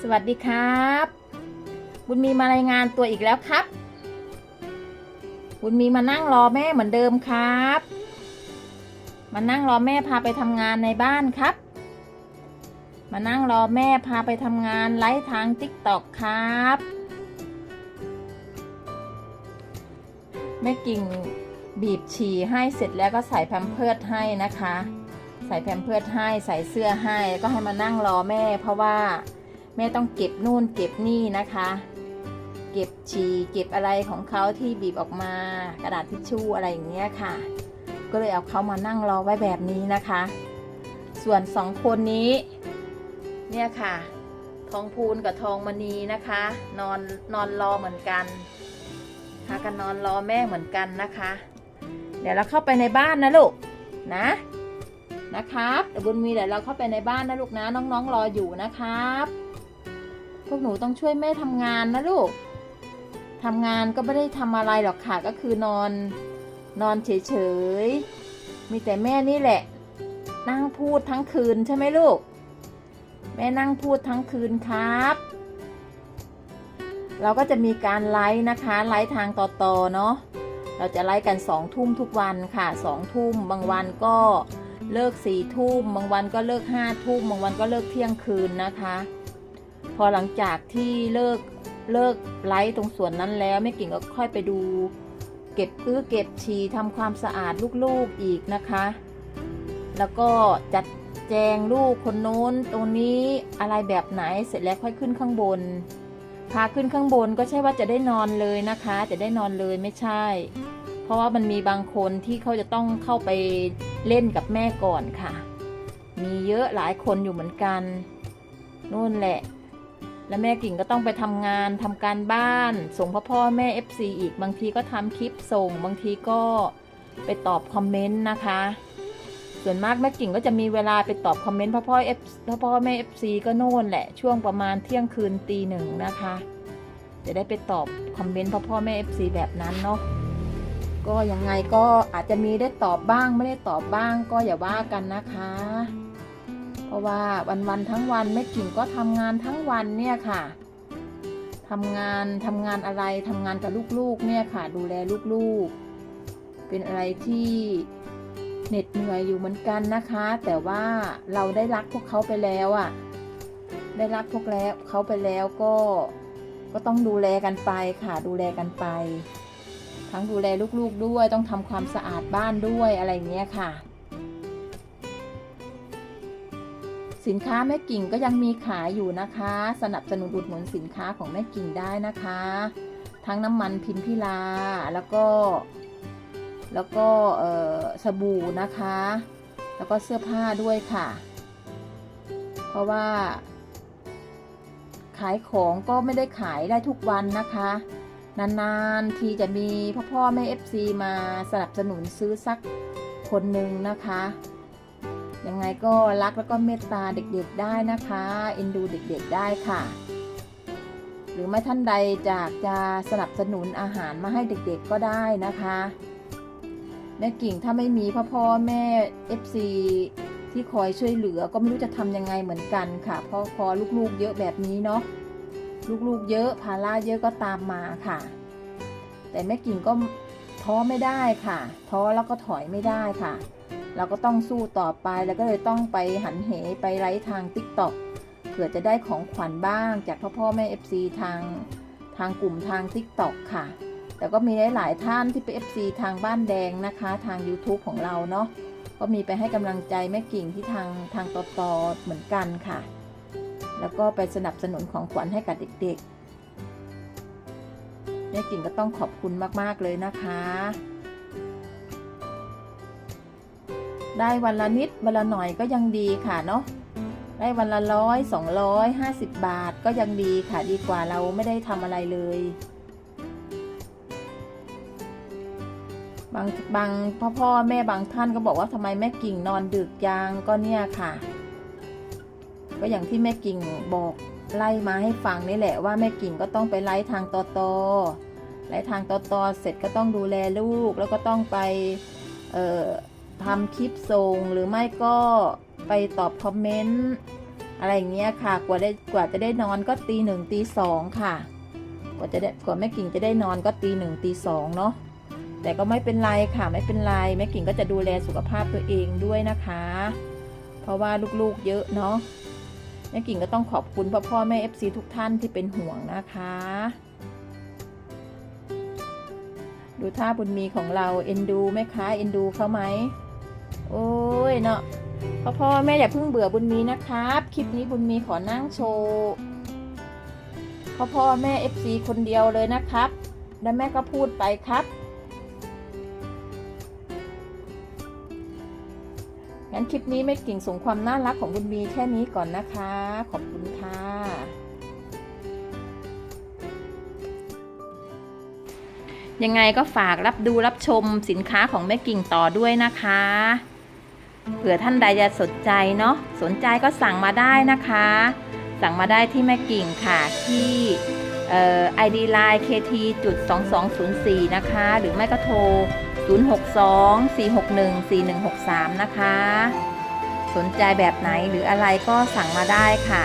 สวัสดีครับ บุญมีมารายงานตัวอีกแล้วครับ บุญมีมานั่งรอแม่เหมือนเดิมครับ มานั่งรอแม่พาไปทำงานในบ้านครับ มานั่งรอแม่พาไปทำงานไลฟ์ทางติ๊กตอกครับแม่กิ่งบีบฉี่ให้เสร็จแล้วก็ใส่แพมเพิร์ดให้นะคะ ใส่แพมเพิร์ดให้ใส่เสื้อให้แล้วก็ให้มานั่งรอแม่ เพราะว่าแม่ต้องเก็บนู่นเก็บนี่นะคะ เก็บฉี่เก็บอะไรของเขาที่บีบออกมากระดาษทิชชู่อะไรอย่างเงี้ยค่ะ ก็เลยเอาเขามานั่งรอไว้แบบนี้นะคะ ส่วนสองคนนี้ เนี่ยค่ะ ทองพูนกับทองมณีนะคะ นอนนอนรอเหมือนกันพากันนอนรอแม่เหมือนกันนะคะ เดี๋ยวเราเข้าไปในบ้านนะลูกนะ นะครับเดี๋ยวบุญมีเดี๋ยวเราเข้าไปในบ้านนะลูกนะน้องๆรออยู่นะครับพวกหนูต้องช่วยแม่ทำงานนะลูกทำงานก็ไม่ได้ทำอะไรหรอกค่ะก็คือนอนนอนเฉยๆ มีแต่แม่นี่แหละ นั่งพูดทั้งคืนใช่ไหมลูก แม่นั่งพูดทั้งคืนครับ เราก็จะมีการไลฟ์นะคะไลฟ์ทางต่อต่อเนาะเราจะไลฟ์กันสองทุ่มทุกวันค่ะสองทุ่มบางวันก็ เลิกสี่ทุ่มบางวันก็เลิกห้าทุ่มบางวันก็เลิกเที่ยงคืนนะคะ พอหลังจากที่เลิกเลิกไลฟ์ตรงส่วนนั้นแล้วแม่กิ่งก็ค่อยไปดู เก็บอื้อเก็บฉี่ทำความสะอาดลูกๆอีกนะคะ แล้วก็จัดแจงลูกคนโน้นตรงนี้อะไรแบบไหนเสร็จแล้วค่อยขึ้นข้างบน พาขึ้นข้างบนก็ใช่ว่าจะได้นอนเลยนะคะ จะได้นอนเลยไม่ใช่ เพราะว่ามันมีบางคนที่เขาจะต้องเข้าไป เล่นกับแม่ก่อนค่ะ มีเยอะหลายคนอยู่เหมือนกันนู่นแหละ แล้วแม่กิ่งก็ต้องไปทำงานทำการบ้าน ส่งพ่อพ่อแม่ FC อีกบางทีก็ทำคลิปส่ง บางทีก็ไปตอบคอมเมนต์นะคะ ส่วนมากแม่กิ่งก็จะมีเวลาไปตอบคอมเมนต์พ่อพ่อเอฟพ่อพ่อแม่ FC ก็โน่นแหละ ช่วงประมาณเที่ยงคืนตีหนึ่งนะคะ จะได้ไปตอบคอมเมนต์พ่อพ่อแม่ FC แบบนั้นเนาะ ก็ยังไงก็อาจจะมีได้ตอบบ้างไม่ได้ตอบบ้างก็อย่าว่ากันนะคะ เพราะว่าวันๆทั้งวันแม่กิ่งก็ทำงานทั้งวันเนี่ยค่ะทำงานทำงานอะไรทำงานกับลูกๆเนี่ยค่ะ ดูแลลูกๆ เป็นอะไรที่เหน็ดเหนื่อยอยู่เหมือนกันนะคะ แต่ว่าเราได้รักพวกเขาไปแล้วอะ่ะ ได้รักพวกแล้วเขาไปแล้วก็ก็ต้องดูแลกันไปค่ะดูแลกันไป ทั้งดูแลลูกๆด้วย ต้องทำความสะอาดบ้านด้วยอะไรอย่างเงี้ยค่ะ สินค้าแม่กิ่งก็ยังมีขายอยู่นะคะ สนับสนุนอุดหนุนสินค้าของแม่กิ่งได้นะคะ ทั้งน้ำมันพิมพิลาแล้วก็ แล้วก็สบู่นะคะ แล้วก็เสื้อผ้าด้วยค่ะ เพราะว่าขายของก็ไม่ได้ขายได้ทุกวันนะคะ นานๆทีจะมีพ่อพ่อแม่ FC มาสนับสนุนซื้อสักคนหนึ่งนะคะ ยังไงก็รักแล้วก็เมตตาเด็กๆได้นะคะเอ็นดูเด็กๆได้ค่ะ หรือไม่ท่านใดจากจะสนับสนุนอาหารมาให้เด็กๆก็ได้นะคะแม่กิ่งถ้าไม่มีพ่อพ่อแม่ FC ที่คอยช่วยเหลือก็ไม่รู้จะทำยังไงเหมือนกันค่ะเพราะพอลูกๆเยอะแบบนี้เนาะ ลูกๆเยอะภาระเยอะก็ตามมาค่ะ แต่แม่กิ่งก็ท้อไม่ได้ค่ะ ท้อแล้วก็ถอยไม่ได้ค่ะ เราก็ต้องสู้ต่อไปแล้วก็เลยต้องไปหันเหไปไลฟ์ทาง t ิ k t o k เผื่อจะได้ของขวัญบ้างจากพ่อพ่อแม่ FC ทางทางกลุ่มทาง t ิ k t o k ค่ะ แต่ก็มีหลาย ๆ ท่านที่เป็น FC ทางบ้านแดงนะคะ ทาง YouTube ของเราเนาะก็มีไปให้กำลังใจแม่กิ่งที่ทางทางตอตอเหมือนกันค่ะ แล้วก็ไปสนับสนุนของขวัญให้กับเด็กๆแม่กิ่งก็ต้องขอบคุณมากๆเลยนะคะ ได้วันละนิดวันละหน่อยก็ยังดีค่ะเนาะได้วันละร้อยสองร้อยห้าสิบบาทก็ยังดีค่ะดีกว่าเราไม่ได้ทำอะไรเลยบางบางพ่อพ่อแม่บางท่านก็บอกว่าทำไมแม่กิ่งนอนดึกจังก็เนี่ยค่ะ ก็อย่างที่แม่กิ่งบอกไล่มาให้ฟังนี่แหละว่าแม่กิ่งก็ต้องไปไล่ทางตอตอไล่ทางตอตอเสร็จก็ต้องดูแลลูก แล้วก็ต้องไปทำคลิปส่งหรือไม่ก็ไปตอบคอมเมนต์อะไรอย่างเงี้ยค่ะ กว่าได้กว่าจะได้นอนก็ตีหนึ่งตีสองค่ะ กว่าจะได้กว่าแม่กิ่งจะได้นอนก็ตีหนึ่งตีสองเนาะแต่ก็ไม่เป็นไรค่ะไม่เป็นไรแม่กิ่งก็จะดูแลสุขภาพตัวเองด้วยนะคะ เพราะว่าลูกๆเยอะเนาะ ม่กิ่งก็ต้องขอบคุณพ่อพ่อแม่เอฟซีทุกท่านที่เป็นห่วงนะคะ ดูท่าบุญมีของเราเอ็นดูไหมคะเอ็นดูเขาไหม โอ้ยเนาะพ่อพ่อแม่อย่าเพิ่งเบื่อบุญมีนะครับ คลิปนี้บุญมีขอนั่งโชว์พ่อพ่อแม่เอฟซีคนเดียวเลยนะครับ แล้วแม่ก็พูดไปครับ งั้นคลิปนี้แม่กิ่งส่งความน่ารักของบุญมีแค่นี้ก่อนนะคะ ขอบคุณค่ะยังไงก็ฝากรับดูรับชมสินค้าของแม่กิ่งต่อด้วยนะคะ เผื่อท่านใดจะสนใจเนาะสนใจก็สั่งมาได้นะคะ สั่งมาได้ที่แม่กิ่งค่ะที่เอ่อ ID Line KT จุด2204 นะคะ หรือไม่ก็โทร 062 461 4163 นะคะ สนใจแบบไหนหรืออะไรก็สั่งมาได้ค่ะ